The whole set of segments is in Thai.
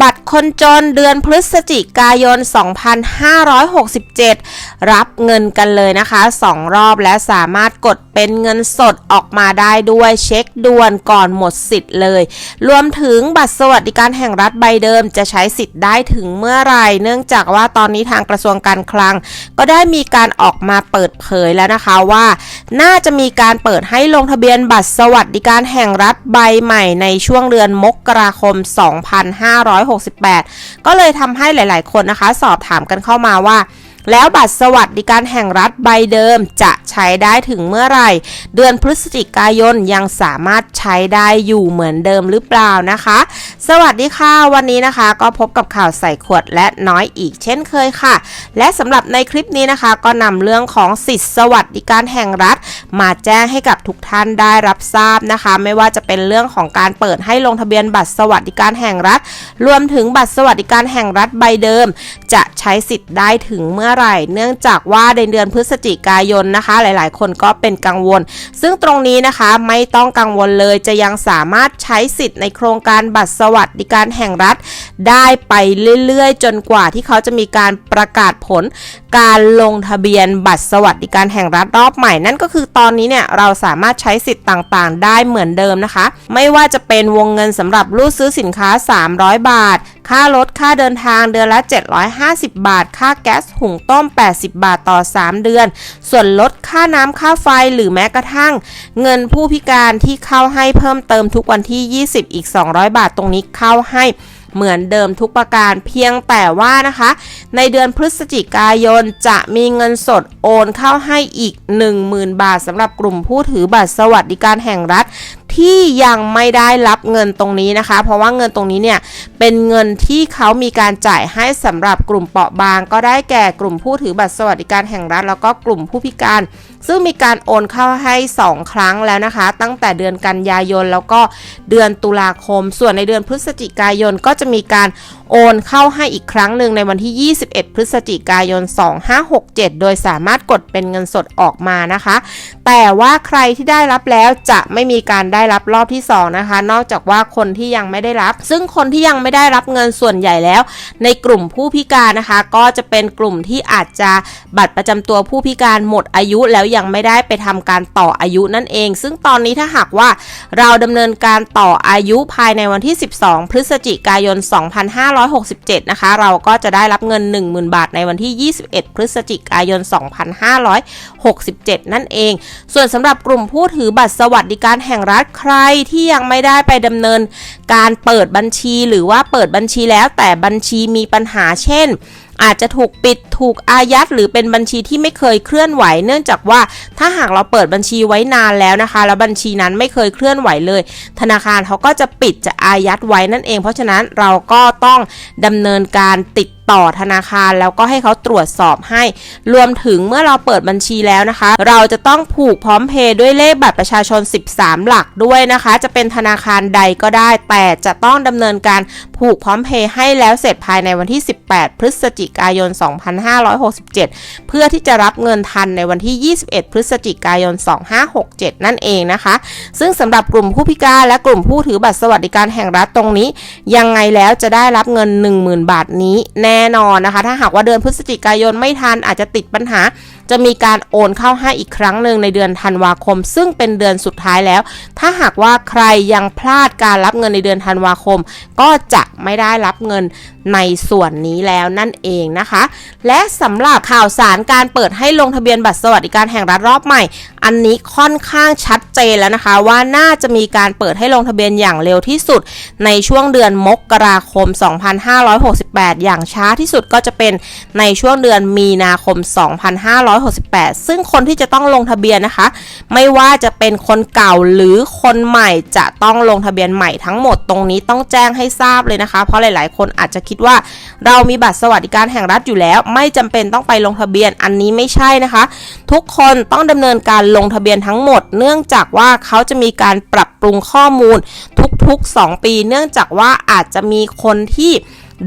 บัตรคนจนเดือนพฤศจิกายน 2567 รับเงินกันเลยนะคะ 2 รอบและสามารถกดเป็นเงินสดออกมาได้ด้วยเช็คด่วนก่อนหมดสิทธิ์เลย รวมถึงบัตรสวัสดิการแห่งรัฐใบเดิมจะใช้สิทธิ์ได้ถึงเมื่อไรเนื่องจากว่าตอนนี้ทางกระทรวงการคลัง ก็ได้มีการออกมาเปิดเผยแล้วนะคะว่า น่าจะมีการเปิดให้ลงทะเบียนบัตรสวัสดิการแห่งรัฐใบใหม่ในช่วงเดือนมกราคม 2568 ก็เลยทำให้หลาย ๆ คนนะคะ สอบถามกันเข้ามาว่า แล้วบัตรสวัสดิการแห่งรัฐใบเดิมจะใช้ได้ถึงเมื่อไหร่ เดือนพฤศจิกายนยังสามารถใช้ได้อยู่เหมือนเดิมหรือเปล่านะคะ สวัสดีค่ะวันนี้นะคะ ก็พบกับข่าวใส่ขวดและน้อยอีกเช่นเคยค่ะ และสำหรับในคลิปนี้นะคะ ก็นำเรื่องของสิทธิสวัสดิการแห่งรัฐ มาแจ้งให้กับทุกท่านได้รับทราบนะคะ ไม่ว่าจะเป็นเรื่องของการเปิดให้ลงทะเบียนบัตรสวัสดิการแห่งรัฐ รวมถึงบัตรสวัสดิการแห่งรัฐใบเดิม จะใช้สิทธิ์ได้ถึงเมื่อไหร่ เนื่องจากว่าในเดือนพฤศจิกายนนะคะ หลายๆ คนก็เป็นกังวล ซึ่งตรงนี้นะคะไม่ต้องกังวลเลยจะยังสามารถใช้สิทธิ์ในโครงการบัตรสวัสดิการแห่งรัฐ ได้ไปเรื่อยๆ จนกว่าที่เขาจะมีการประกาศผล การลงทะเบียนบัตรสวัสดิการแห่งรัฐรอบใหม่ นั่นก็คือตอนนี้เนี่ยเราสามารถใช้สิทธิ์ต่างๆ ได้เหมือนเดิมนะคะ ไม่ว่าจะเป็นวงเงินสำหรับรูดซื้อสินค้า 300 บาทค่ารถค่าเดินทางเดือนละ 750 บาท ค่าแก๊สหุงต้ม 80 บาทต่อ 3 เดือน ส่วนลดค่าน้ำค่าไฟหรือแม้กระทั่ง เงินผู้พิการที่เข้าให้เพิ่มเติมทุกวันที่ 20 อีก 200 บาทตรงนี้เข้าให้เหมือนเดิมทุกประการเพียงแต่ว่านะคะ ในเดือนพฤศจิกายนจะมีเงินสดโอนเข้าให้อีก 10,000 บาทสำหรับกลุ่มผู้ถือบัตรสวัสดิการแห่งรัฐ ที่ยังไม่ได้รับเงินตรงนี้นะคะ เพราะว่าเงินตรงนี้เนี่ยเป็นเงินที่เขามีการจ่ายให้สำหรับกลุ่มเปราะบาง ก็ได้แก่กลุ่มผู้ถือบัตรสวัสดิการแห่งรัฐ แล้วก็กลุ่มผู้พิการ ซึ่งมีการโอนเข้าให้ 2 ครั้งแล้วนะคะ ตั้งแต่เดือนกันยายนแล้วก็เดือนตุลาคม ส่วนในเดือนพฤศจิกายนก็จะมีการ โอนเข้าให้อีกครั้งหนึ่งในวันที่ 21 พฤศจิกายน 2567 โดยสามารถกดเป็นเงินสดออกมานะคะ แต่ว่าใครที่ได้รับแล้วจะไม่มีการได้รับรอบที่ 2 นะคะ นอกจากว่าคนที่ยังไม่ได้รับ ซึ่งคนที่ยังไม่ได้รับเงินส่วนใหญ่แล้ว ในกลุ่มผู้พิการนะคะ ก็จะเป็นกลุ่มที่อาจจะบัตรประจำตัวผู้พิการหมดอายุแล้วยังไม่ได้ไปทำการต่ออายุนั่นเอง ซึ่งตอนนี้ถ้าหากว่าเราดำเนินการต่ออายุภายในวันที่ 12 พฤศจิกายน2567 นะคะ เราก็จะได้รับเงิน 10,000 บาทในวันที่ 21 พฤศจิกายน 2567 นั่นเอง ส่วนสำหรับกลุ่มผู้ถือบัตรสวัสดิการแห่งรัฐใครที่ยังไม่ได้ไปดำเนินการเปิดบัญชีหรือว่าเปิดบัญชีแล้วแต่บัญชีมีปัญหาเช่นอาจจะถูกปิดถูกอายัด หรือเป็นบัญชีที่ไม่เคยเคลื่อนไหว เนื่องจากว่าถ้าหากเราเปิดบัญชีไว้นานแล้วนะคะ แล้วบัญชีนั้นไม่เคยเคลื่อนไหวเลย ธนาคารเขาก็จะปิดจะอายัดไว้นั่นเอง เพราะฉะนั้นเราก็ต้องดำเนินการติดต่อธนาคารแล้วก็ให้เขาตรวจสอบให้ รวมถึงเมื่อเราเปิดบัญชีแล้วนะคะ เราจะต้องผูกพร้อมเพย์ด้วยเลขบัตรประชาชน 13 หลักด้วยนะคะ จะเป็นธนาคารใดก็ได้ แต่จะต้องดำเนินการผูกพร้อมเพย์ให้แล้วเสร็จภายในวันที่ 18 พฤศจิกายน 2567 เพื่อที่จะรับเงินทันในวันที่ 21 พฤศจิกายน 2567 นั่นเองนะคะ ซึ่งสำหรับกลุ่มผู้พิการและกลุ่มผู้ถือบัตรสวัสดิการแห่งรัฐตรงนี้ ยังไงแล้วจะได้รับเงิน 10,000 บาทนี้แน่นอนนะคะ ถ้าหากว่าเดือนพฤศจิกายนไม่ทันอาจจะติดปัญหา จะมีการโอนเข้าให้อีกครั้งหนึ่งในเดือนธันวาคม ซึ่งเป็นเดือนสุดท้ายแล้ว ถ้าหากว่าใครยังพลาดการรับเงินในเดือนธันวาคม ก็จะไม่ได้รับเงินในส่วนนี้แล้วนั่นเองนะคะ และสำหรับข่าวสารการเปิดให้ลงทะเบียนบัตรสวัสดิการแห่งรัฐรอบใหม่ อันนี้ค่อนข้างชัดเจนแล้วนะคะ ว่าน่าจะมีการเปิดให้ลงทะเบียนอย่างเร็วที่สุด ในช่วงเดือนมกราคม 2568 อย่างช้าที่สุดก็จะเป็นในช่วงเดือนมีนาคม 2568 ซึ่งคนที่จะต้องลงทะเบียนนะคะ ไม่ว่าจะเป็นคนเก่าหรือคนใหม่จะต้องลงทะเบียนใหม่ทั้งหมดตรงนี้ต้องแจ้งให้ทราบเลยนะคะ เพราะหลาย ๆ คนอาจจะคิดว่าเรามีบัตรสวัสดิการแห่งรัฐอยู่แล้ว ไม่จำเป็นต้องไปลงทะเบียนอันนี้ไม่ใช่นะคะ ทุกคนต้องดำเนินการลงทะเบียนทั้งหมด เนื่องจากว่าเขาจะมีการปรับปรุงข้อมูลทุกๆ 2 ปี เนื่องจากว่าอาจจะมีคนที่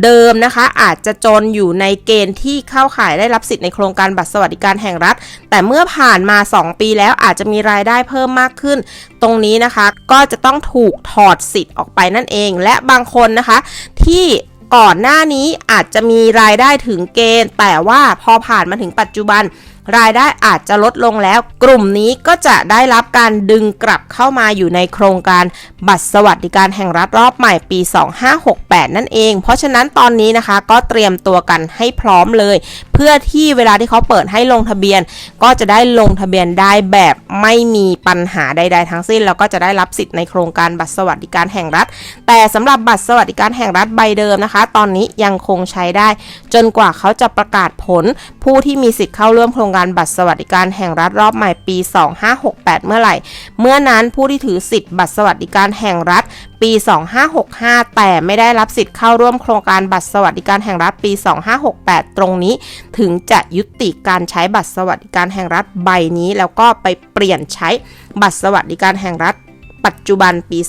เดิมนะคะอาจจะจนอยู่ในเกณฑ์ที่เข้าข่ายได้รับสิทธิ์ในโครงการบัตรสวัสดิการแห่งรัฐ แต่เมื่อผ่านมา 2 ปีแล้วอาจจะมีรายได้เพิ่มมากขึ้น ตรงนี้นะคะก็จะต้องถูกถอดสิทธิ์ออกไปนั่นเอง และบางคนนะคะที่ ก่อนหน้านี้อาจจะมีรายได้ถึงเกณฑ์ แต่ว่าพอผ่านมาถึงปัจจุบัน รายได้อาจจะลดลงแล้ว กลุ่มนี้ก็จะได้รับการดึงกลับเข้ามาอยู่ในโครงการบัตรสวัสดิการแห่งรัฐรอบใหม่ปี 2568 นั่นเอง เพราะฉะนั้นตอนนี้นะคะก็เตรียมตัวกันให้พร้อมเลย เพื่อที่เวลาที่เขาเปิดให้ลงทะเบียน ก็จะได้ลงทะเบียนได้แบบไม่มีปัญหาใด ๆ ทั้งสิ้น แล้วก็จะได้รับสิทธิ์ในโครงการบัตรสวัสดิการแห่งรัฐ แต่สำหรับบัตรสวัสดิการแห่งรัฐใบเดิมนะคะ ตอนนี้ยังคงใช้ได้ จนกว่าเขาจะประกาศผลผู้ที่มีสิทธิ์เข้าร่วมโครงการบัตรสวัสดิการแห่งรัฐรอบใหม่ปี 2568 เมื่อไหร่ เมื่อนั้นผู้ที่ถือสิทธิ์บัตรสวัสดิการแห่งรัฐปี 2565 แต่ไม่ได้รับสิทธิ์เข้าร่วมโครงการบัตรสวัสดิการแห่งรัฐปี 2568 ตรงนี้ ถึงจะยุติการใช้บัตรสวัสดิการแห่งรัฐใบนี้ แล้วก็ไปเปลี่ยนใช้บัตรสวัสดิการแห่งรัฐ ปัจจุบันปี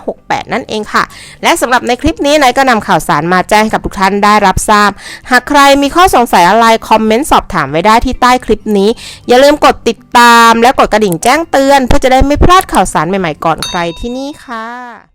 2568 นั่นเองค่ะ และสำหรับในคลิปนี้นายก็นำข่าวสารมาแจ้งกับทุกท่านได้รับทราบ หากใครมีข้อสงสัยอะไรคอมเมนต์สอบถามไว้ได้ที่ใต้คลิปนี้ อย่าลืมกดติดตามและกดกระดิ่งแจ้งเตือน เพื่อจะได้ไม่พลาดข่าวสารใหม่ๆก่อนใครที่นี่ค่ะ